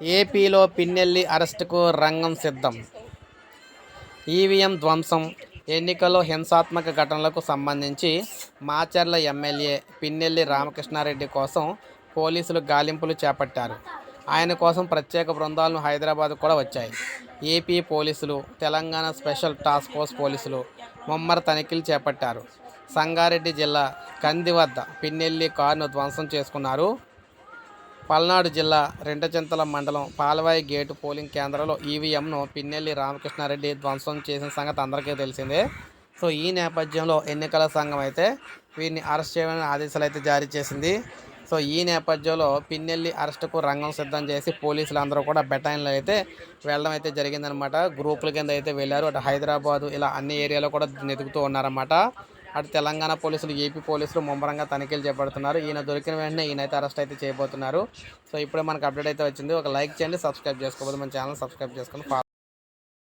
ఏపీలో పిన్నెల్లి అరెస్టుకు రంగం సిద్ధం. ఈవీఎం ధ్వంసం ఎన్నికల్లో హింసాత్మక ఘటనలకు సంబంధించి మాచర్ల ఎమ్మెల్యే పిన్నెల్లి రామకృష్ణారెడ్డి కోసం పోలీసులు గాలింపులు చేపట్టారు. ఆయన కోసం ప్రత్యేక బృందాలను హైదరాబాద్ కూడా వచ్చాయి. ఏపీ పోలీసులు తెలంగాణ స్పెషల్ టాస్క్ ఫోర్స్ పోలీసులు ముమ్మర తనిఖీలు చేపట్టారు. సంగారెడ్డి జిల్లా కంది వద్ద పిన్నెల్లి కారును ధ్వంసం చేసుకున్నారు పల్నాడు జిల్లా రెంటచింతల మండలం పాలవాయి గేటు పోలింగ్ కేంద్రంలో ఈవీఎంను పిన్నెల్లి రామకృష్ణారెడ్డి ధ్వంసం చేసిన సంగతి అందరికీ తెలిసిందే. సో ఈ నేపథ్యంలో ఎన్నికల సంఘం అయితే వీరిని అరెస్ట్ చేయమని ఆదేశాలు అయితే జారీ చేసింది. సో ఈ నేపథ్యంలో పిన్నెల్లి అరెస్టుకు రంగం సిద్ధం చేసి పోలీసులు అందరూ కూడా బెటాయిన్లు అయితే వెళ్ళడం అయితే జరిగిందనమాట గ్రూపుల కింద అయితే వెళ్ళారు. అటు హైదరాబాదు ఇలా అన్ని ఏరియాలో కూడా వెతుకుతూ ఉన్నారన్నమాట. అటు తెలంగాణ పోలీసులు ఏపీ పోలీసులు ముమ్మరంగా తనిఖీలు చేపడుతున్నారు. ఈయన దొరికిన వెంటనే ఈయన అయితే అరెస్ట్ అయితే చేయబోతున్నారు సో ఇప్పుడే మనకు అప్డేట్ అయితే వచ్చింది. ఒక లైక్ చేయండి సబ్స్క్రైబ్ చేసుకోబోదు మన ఛానల్ సబ్స్క్రైబ్ చేసుకొని